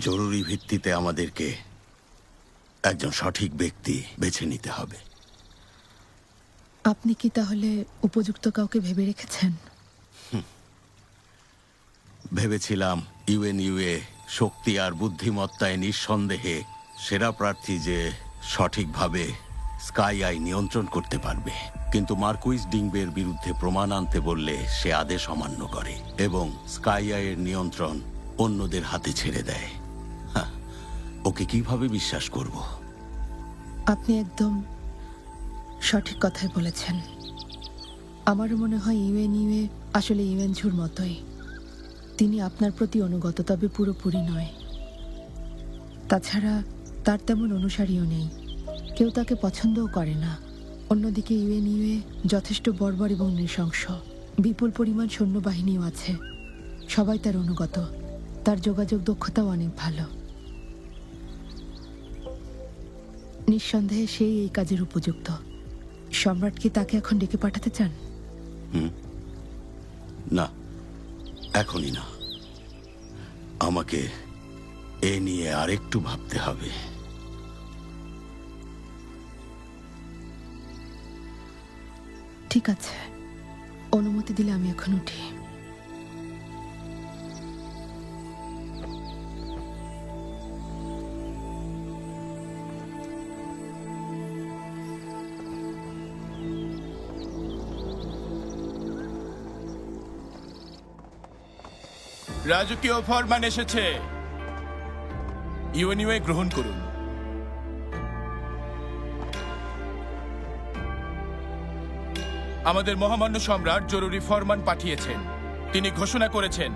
জরুরি ভিত্তিতে আমাদেরকে একজন সঠিক ব্যক্তি বেছে নিতে হবে। আপনি কি তাহলে উপযুক্ত কাউকে ভেবে রেখেছেন? ভেবেছিলাম ইউএনইউএ শক্তি আর বুদ্ধিমত্তায় নিঃসন্দেহে সেরা প্রার্থী যে সঠিকভাবে স্কাই আই নিয়ন্ত্রণ করতে পারবে। কিন্তু মার্কুইস ডিংবের বিরুদ্ধে প্রমাণ আনতে বললে সে আদেশ অমান্য করে এবং স্কাই আইয়ের নিয়ন্ত্রণ অন্যদের হাতে ছেড়ে দেয়। ওকে কীভাবে বিশ্বাস করব? আপনি একদম সঠিক কথাই বলেছেন। আমারও মনে হয় ইউএনইউএ আসলে ইউএনঝুর মতোই। তিনি আপনার প্রতি অনুগত, তবে পুরোপুরি নয়। তাছাড়া তার তেমন অনুসারীও নেই। কেউ তাকে পছন্দও করে না। অন্যদিকে ইউএনইউএ যথেষ্ট বর্বর এবং নৃশংস। বিপুল পরিমাণ সৈন্যবাহিনীও আছে। সবাই তার অনুগত। তার যোগাযোগ দক্ষতাও অনেক ভালো। নিঃসন্দেহে সেই এই কাজের উপযুক্ত। সম্রাট কি তাকে এখন ডেকে পাঠাতে চান? না এখনই না। আমাকে এ নিয়ে আরেকটু ভাবতে হবে। ঠিক আছে। অনুমতি দিলে আমি এখন উঠি। রাজকীয় ফরমান এসেছে। ইউএনইউএ গ্রহণ করুন। আমাদের মহামান্য সম্রাট জরুরি ফরমান পাঠিয়েছেন। তিনি ঘোষণা করেছেন,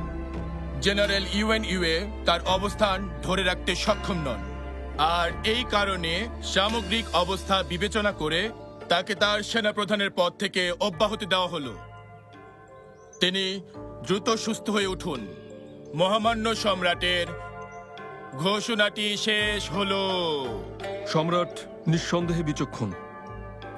জেনারেল ইউএনইউএ তার অবস্থান ধরে রাখতে সক্ষম নন। আর এই কারণে সামগ্রিক অবস্থা বিবেচনা করে তাকে তার সেনাপ্রধানের পদ থেকে অব্যাহতি দেওয়া হলো। তিনি দ্রুত সুস্থ হয়ে উঠুন। মহামান্য সম্রাটের ঘোষণাটি শেষ হলো। সম্রাট নিঃসন্দেহে বিচক্ষণ।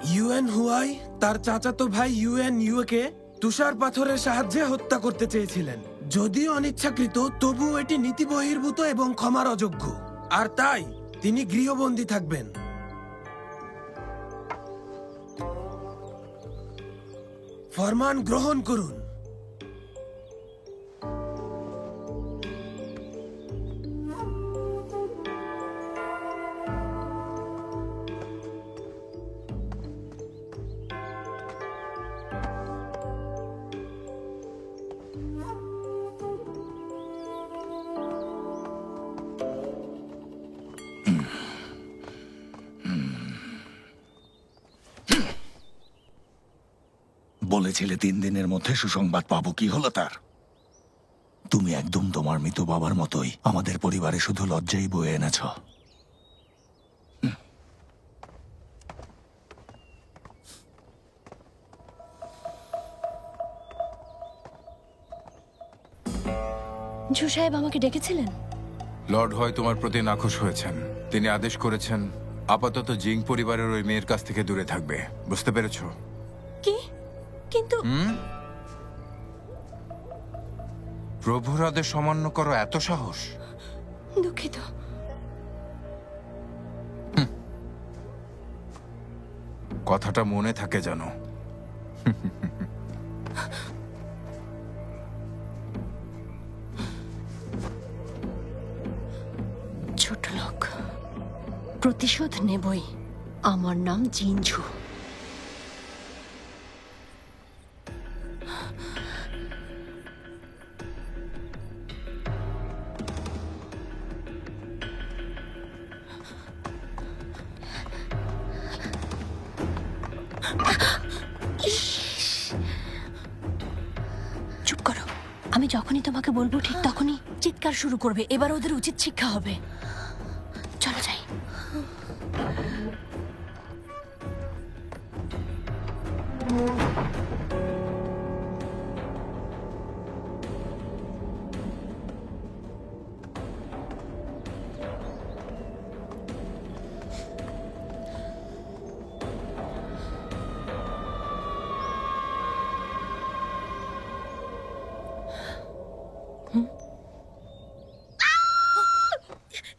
ইউএন হুয়াই তার চাচাতো ভাই ইউএন ইউকে তুষার পাথরের সাহায্যে হত্যা করতে চেয়েছিলেন। যদিও অনিচ্ছাকৃত তবুও এটি নীতি বহির্ভূত এবং ক্ষমার অযোগ্য। আর তাই তিনি গৃহবন্দী থাকবেন। ফরমান গ্রহণ করুন। বলেছিলে তিন দিনের মধ্যে সুসংবাদ পাবো। কি হলো তার? তুমি একদম তোমার মৃত বাবার মতোই। আমাদের পরিবারে শুধু লজ্জাই বয়ে এনেছ। জু সাহেব আমাকে ডেকেছিলেন? লর্ড হয় তোমার প্রতি নাখোশ হয়েছেন। তিনি আদেশ করেছেন আপাতত জিং পরিবারের ওই মেয়ের কাছ থেকে দূরে থাকবে। বুঝতে পেরেছ? কি? কিন্তু প্রভুর আদেশ অমান্য করো এত সাহস? দুঃখিত। কথাটা মনে থাকে জানো ছোট লোক প্রতিশোধ নেবই। আমার নাম জিনঝু। চুপ করো। আমি যখনই তোমাকে বলব ঠিক তখনই চিৎকার শুরু করবে। এবার ওদের উচিত শিক্ষা হবে। চলো যাই। Thank you.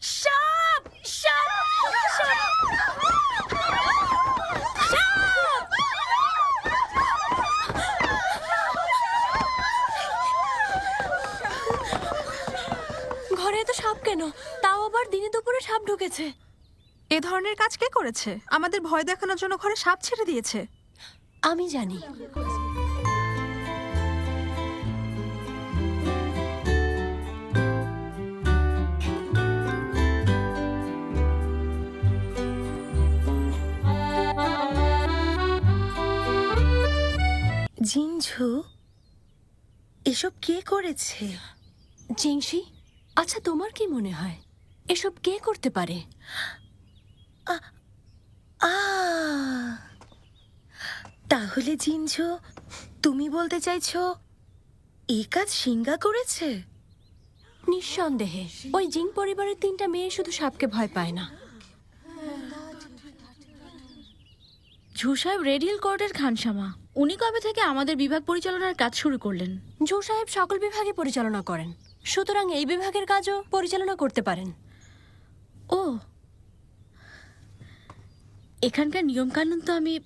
সাপ সাপ ঘরে সাপ কেন? তাও আবার দিনে দুপুরে সাপ ঢুকেছে। এ ধরনের কাজ কে করেছে? আমাদের ভয় দেখানোর জন্য ঘরে সাপ ছেড়ে দিয়েছে। আমি জানি। জিনঝু এসব কে করেছে? জিংসি আচ্ছা তোমার কি মনে হয়? এসব কে করতে পারে? আ তাহলে জিনঝু তুমি বলতে চাইছো এই কাজ সিঙ্গা করেছে? নিঃসন্দেহে। ওই জিং পরিবারের তিনটা মেয়ে শুধু সাপকে ভয় পায় না। ঝু সাহেব রেড হিল কোর্টের খানসামা। উনি কবে থেকে আমাদের বিভাগ পরিচালনার কাজ শুরু করলেন? জো সাহেব সকল বিভাগে পরিচালনা করেন। সুতরাং এই বিভাগের কাজও পরিচালনা করতে পারেন। ও। এখানকার নিয়মকানুন তো আমি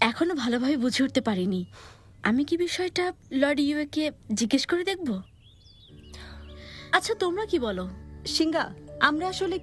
এখনও ভালোভাবে বুঝে উঠতে পারিনি। আমি কি বিষয়টা লর্ড ইউএকে জিজ্ঞেস করে দেখব? আচ্ছা তোমরা কি বলো? সিঙ্গা আমরা আসলে